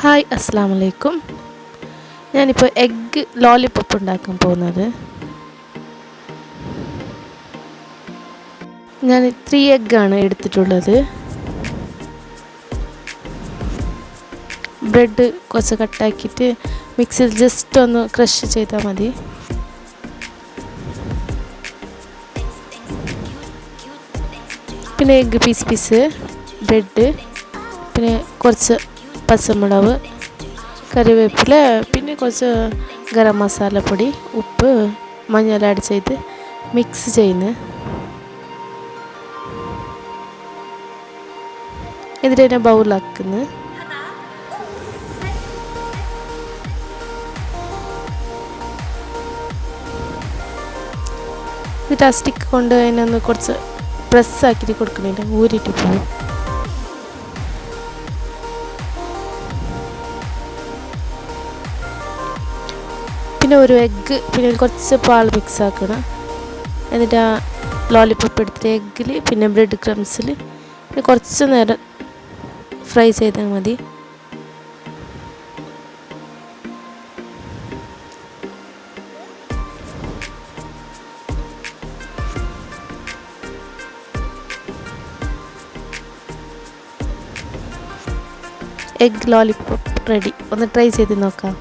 Hi അസ്സാം വലൈക്കും ഞാനിപ്പോൾ എഗ്ഗ് ലോലിപോപ്പ് ഉണ്ടാക്കാൻ പോകുന്നത്. ഞാൻ ത്രീ എഗ്ഗാണ് എടുത്തിട്ടുള്ളത്. ബ്രെഡ് കുറച്ച് കട്ടാക്കിയിട്ട് മിക്സിയിൽ ജസ്റ്റ് ഒന്ന് ക്രഷ് ചെയ്താൽ മതി. പിന്നെ എഗ്ഗ് പീസ് പീസ് ബ്രെഡ് പിന്നെ കുറച്ച് പച്ചമുളക് കറിവേപ്പില പിന്നെ കുറച്ച് ഗരം മസാലപ്പൊടി ഉപ്പ് മഞ്ഞൾ ആഡ് ചെയ്ത് മിക്സ് ചെയ്യുന്ന എന്നിട്ട് തന്നെ ബൗളാക്കുന്ന എന്നിട്ട് ആ സ്റ്റിക്ക് കൊണ്ട് അതിനൊന്ന് കുറച്ച് പ്രസ്സാക്കിയിട്ട് കൊടുക്കണില്ല ഊരിയിട്ട് പോകും പിന്നെ ഒരു എഗ്ഗ് പിന്നെ കുറച്ച് പാൽ മിക്സ് ആക്കണം. എന്നിട്ട് ആ ലോലിപ്പോപ്പ് എടുത്തിട്ട് എഗ്ഗിൽ പിന്നെ ബ്രെഡ് ക്രംസിൽ പിന്നെ കുറച്ച് നേരം ഫ്രൈ ചെയ്താൽ മതി. എഗ് ലോലിപ്പോപ്പ് റെഡി ഒന്ന് ട്രൈ ചെയ്ത് നോക്കാം.